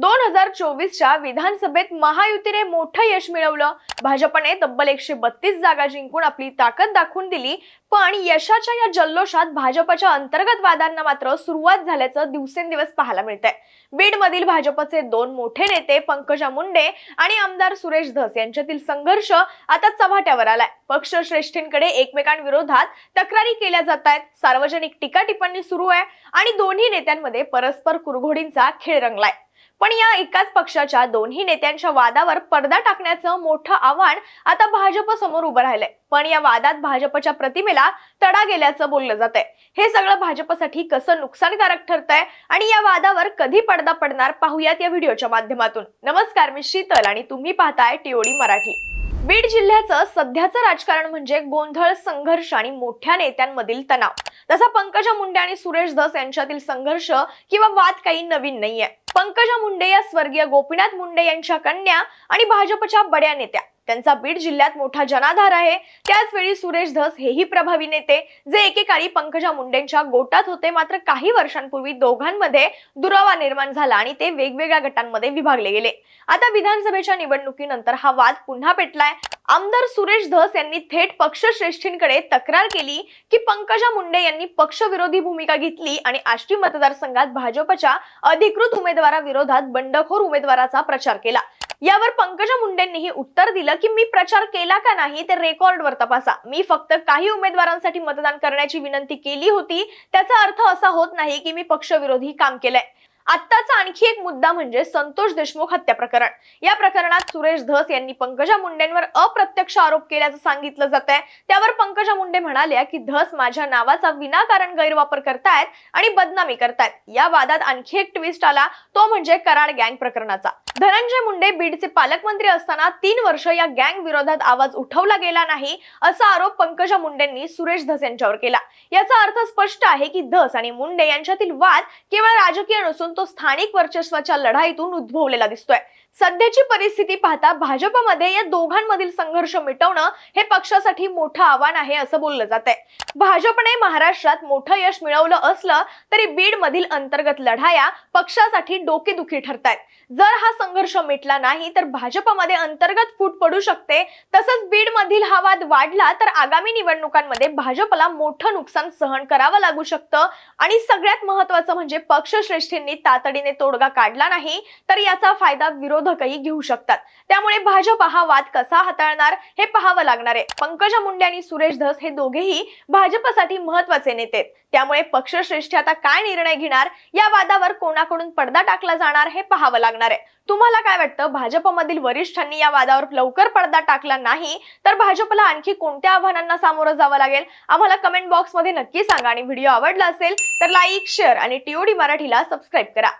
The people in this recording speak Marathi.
दोन हजार चोवीसच्या विधानसभेत महायुतीने मोठं यश मिळवलं. भाजपने तब्बल एकशे बत्तीस जागा जिंकून आपली ताकद दाखवून दिली. पण यशाच्या या जल्लोषात भाजपच्या अंतर्गत वादांना मात्र सुरुवात झाल्याचं दिवसेंदिवस पाहायला मिळतंय. बीडमधील भाजपचे दोन मोठे नेते पंकजा मुंडे आणि आमदार सुरेश धस यांच्यातील संघर्ष आता चव्हाट्यावर आलाय. पक्षश्रेष्ठींकडे एकमेकांविरोधात तक्रारी केल्या जात आहेत सार्वजनिक टीका टिप्पणी सुरू आहे आणि दोन्ही नेत्यांमध्ये परस्पर कुरघोडींचा खेळ रंगलाय. पण या एकाच पक्षाच्या दोन्ही नेत्यांच्या वादावर पडदा टाकण्याचं मोठं आव्हान आता भाजप समोर उभं राहिलंय. पण या वादात भाजपच्या प्रतिमेला तडा गेल्याचं बोललं जात आहे हे सगळं भाजपसाठी कसं नुकसानकारक ठरतंय आणि या वादावर कधी पडदा पडणार पाहूयात या व्हिडिओच्या माध्यमातून. नमस्कार मी शीतल आणि तुम्ही पाहताय टिओडी मराठी. बीड जिल्ह्याचं सध्याचं राजकारण म्हणजे गोंधळ संघर्ष आणि मोठ्या नेत्यांमधील तणाव. तसा पंकजा मुंडे आणि सुरेश धस यांच्यातील संघर्ष किंवा वाद काही नवीन नाहीये. पंकजा मुंडे या स्वर्गीय गोपीनाथ मुंडे यांच्या कन्या आणि भाजपच्या बड्या नेत्या. त्यांचा बीड जिल्ह्यात मोठा जनाधार आहे. त्याचवेळी सुरेश धस हेही प्रभावी नेते जे एकेकाळी पंकजा मुंडेंच्या गोटात होते. मात्र काही वर्षांपूर्वी दोघांमध्ये दुरावा निर्माण झाला आणि ते वेगवेगळ्या गटांमध्ये विभागले गेले. आता विधानसभेच्या निवडणुकीनंतर हा वाद पुन्हा पेटलाय. आमदार सुरेश धस यांनी थेट पक्षश्रेष्ठींकडे तक्रार केली की पंकजा मुंडे यांनी पक्षविरोधी भूमिका घेतली आणि आष्टी मतदारसंघात भाजपच्या अधिकृत उमेदवाराविरोधात बंडखोर उमेदवाराचा प्रचार केला. यावर पंकजा मुंडेंनीही उत्तर दिलं की मी प्रचार केला का नाही ते रेकॉर्डवर तपासा. मी फक्त काही उमेदवारांसाठी मतदान करण्याची विनंती केली होती. त्याचा अर्थ असा होत नाही की मी पक्षविरोधी काम केलंय. आत्ताचा आणखी एक मुद्दा म्हणजे संतोष देशमुख हत्या प्रकरण. या प्रकरणात सुरेश धस यांनी पंकजा मुंडेंवर अप्रत्यक्ष आरोप केल्याचं सांगितलं जात आहे त्यावर पंकजा मुंडे म्हणाल्या की धस माझ्या नावाचा विनाकारण गैरवापर करतायत आणि बदनामी करतायत. या वादात आणखी एक ट्विस्ट आला तो म्हणजे कराड गँग प्रकरणाचा. धनंजय मुंडे बीडचे पालकमंत्री असताना तीन वर्ष या गँग विरोधात आवाज उठवला गेला नाही असा आरोप पंकजा मुंडेंनी सुरेश धस यांच्यावर केला. याचा अर्थ स्पष्ट आहे की धस आणि मुंडे यांच्यातील वाद केवळ राजकीय नसून तो स्थानिक वर्चस्वाच्या लढाईतून उद्भवलेला दिसतोय. सध्याची परिस्थिती पाहता भाजपमध्ये या दोघांमधील संघर्ष मिटवणं हे पक्षासाठी मोठं आव्हान आहे असं बोललं जात आहे भाजपने महाराष्ट्रात मोठं यश मिळवलं असलं तरी बीड मधील अंतर्गत लढाया पक्षासाठी डोकेदुखी ठरतायत. जर हा संघर्ष मिटला नाही तर भाजपमध्ये अंतर्गत फूट पडू शकते. तसंच बीड मधील हा वाद वाढला तर आगामी निवडणुकांमध्ये भाजपला मोठं नुकसान सहन करावं लागू शकतं. आणि सगळ्यात महत्वाचं म्हणजे पक्षश्रेष्ठींनी तातडीने तोडगा काढला नाही तर याचा फायदा विरोधकही घेऊ शकतात. त्यामुळे भाजप हा वाद कसा हाताळणार हे पाहावं लागणार आहे. पंकजा मुंडे आणि सुरेश धस हे दोघेही भाजपसाठी महत्त्वाचे नेते त्यामुळे पक्षश्रेष्ठी आता काय निर्णय घेणार या वादावर कोणाकडून पडदा टाकला जाणार हे पाहावं लागणार आहे. तुम्हाला काय वाटतं? भाजपमधील वरिष्ठांनी या वादावर लवकर पडदा टाकला नाही तर भाजपला आणखी कोणत्या आव्हानांना सामोरं जावं लागेल? आम्हाला कमेंट बॉक्समध्ये नक्की सांगा आणि व्हिडिओ आवडला असेल तर लाईक शेअर आणि टीओडी मराठीला सबस्क्राईब करा.